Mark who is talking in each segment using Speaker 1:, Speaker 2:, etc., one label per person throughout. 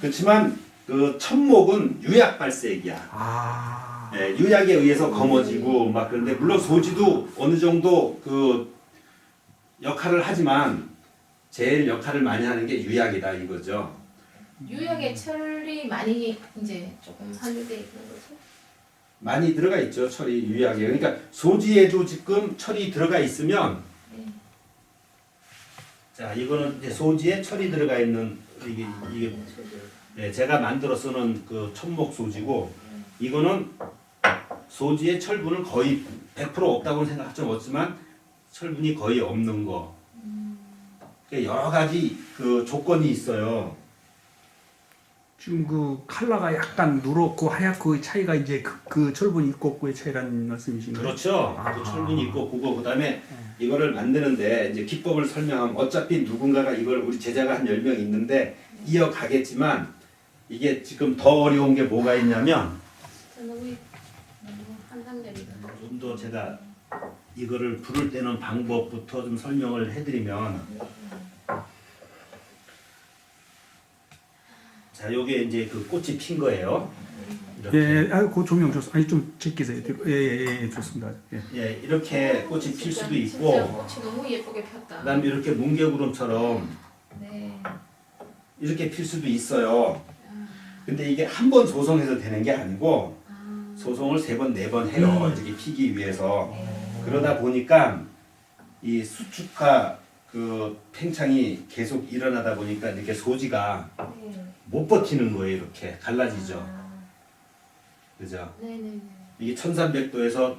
Speaker 1: 그렇지만 그 천목은 유약 발색이야.
Speaker 2: 아.
Speaker 1: 예, 유약에 의해서 검어지고 막 그런데 물론 소지도 어느 정도 그 역할을 하지만 제일 역할을 많이 하는 게 유약이다 이거죠.
Speaker 3: 유약에 철이 많이 이제 조금 함유돼 있는 거죠.
Speaker 1: 많이 들어가 있죠 철이 유약에. 그러니까 소지에도 지금 철이 들어가 있으면
Speaker 3: 네.
Speaker 1: 자 이거는 이제 소지에 철이 들어가 있는 이게 이게 네, 제가 만들어 쓰는 그 천목 소지고 이거는 소지의 철분은 거의 100% 없다고 생각하지 못지만 철분이 거의 없는 거. 그러니까 여러 가지 그 조건이 있어요.
Speaker 2: 지금 그 칼라가 약간 누렇고 하얗고 차이가 이제 그, 그 철분이 있고 없고의 차이라는 말씀이신가요?
Speaker 1: 그렇죠.
Speaker 2: 아하.
Speaker 1: 그 철분이 있고 그거 그다음에 이거를 만드는데 이제 기법을 설명하면 어차피 누군가가 이걸 우리 제자가 한 10명 있는데 이어가겠지만 이게 지금 더 어려운 게 뭐가 있냐면. 좀 더 제가 이거를 부를 때는 방법부터 좀 설명을 해드리면 자 요게 이제 그 꽃이 핀 거예요. 이렇게
Speaker 2: 예, 아, 그 조명 좋습니다. 아니 좀 제끼세요. 뒤로. 예, 예, 예, 좋습니다. 예.
Speaker 1: 예 이렇게 꽃이 필 수도
Speaker 3: 진짜
Speaker 1: 있고
Speaker 3: 꽃이 너무 예쁘게 폈다.
Speaker 1: 그다음에 이렇게 뭉게구름처럼
Speaker 3: 네.
Speaker 1: 이렇게 필 수도 있어요. 근데 이게 한 번 조성해서 되는 게 아니고
Speaker 3: 아,
Speaker 1: 소송을 세 번 네 번 해요. 이렇게 피기 위해서.
Speaker 3: 네.
Speaker 1: 그러다 보니까 이 수축화 그 팽창이 계속 일어나다 보니까 이렇게 소지가
Speaker 3: 네.
Speaker 1: 못 버티는 거예요. 이렇게 갈라지죠.
Speaker 3: 아,
Speaker 1: 그죠?
Speaker 3: 네네네.
Speaker 1: 이게 1300도에서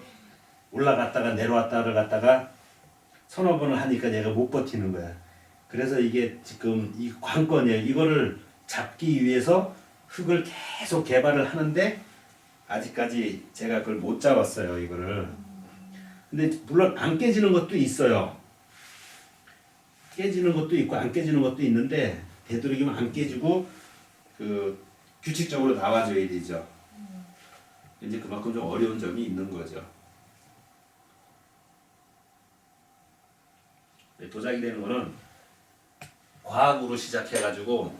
Speaker 1: 올라갔다가 내려왔다를 갔다가 서너 번을 하니까 얘가 못 버티는 거야. 그래서 이게 지금 이 관건이에요. 이거를 잡기 위해서 흙을 계속 개발을 하는데 아직까지 제가 그걸 못 잡았어요. 이거를. 근데 물론 안 깨지는 것도 있어요. 깨지는 것도 있고 안 깨지는 것도 있는데 되도록이면 안 깨지고 그 규칙적으로 나와줘야 되죠. 이제 그만큼 좀 어려운 점이 있는 거죠. 네, 도자기 되는 거는 과학으로 시작해가지고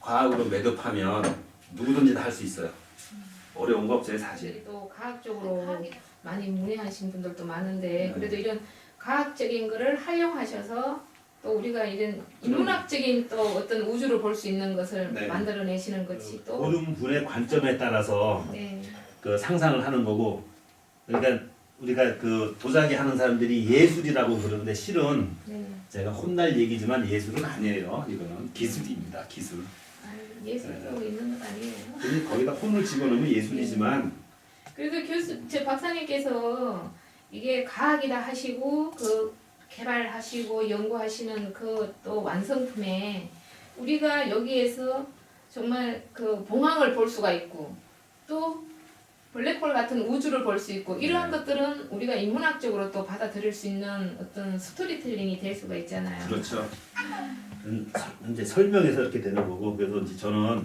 Speaker 1: 과학으로 매듭하면 누구든지 다 할 수 있어요. 어려운 거 없어요
Speaker 3: 사실. 또 과학적으로 많이 문외하신 분들도 많은데
Speaker 1: 네.
Speaker 3: 그래도 이런 과학적인 거를 활용하셔서 또 우리가 이런 인문학적인 또 어떤 우주를 볼 수 있는 것을
Speaker 1: 네.
Speaker 3: 만들어내시는 것이 또
Speaker 1: 모든 분의 관점에 따라서
Speaker 3: 네.
Speaker 1: 그 상상을 하는 거고 그러니까 우리가 그 도자기 하는 사람들이 예술이라고 그러는데 실은
Speaker 3: 네.
Speaker 1: 제가 혼날 얘기지만 예술은 아니에요. 이거는 기술입니다. 기술.
Speaker 3: 아, 예술도 있는 것 아니에요.
Speaker 1: 근데 거기다 혼을 집어넣으면 예술이지만
Speaker 3: 그래도 교수, 제 박사님께서 이게 과학이다 하시고 그 개발하시고 연구하시는 그 또 완성품에 우리가 여기에서 정말 그 봉황을 볼 수가 있고 또 블랙홀 같은 우주를 볼 수 있고 이러한
Speaker 1: 네.
Speaker 3: 것들은 우리가 인문학적으로 또 받아들일 수 있는 어떤 스토리텔링이 될 수가 있잖아요.
Speaker 1: 그렇죠. 음, 서- 이제 설명해서 이렇게 되는 거고 그래서 이제 저는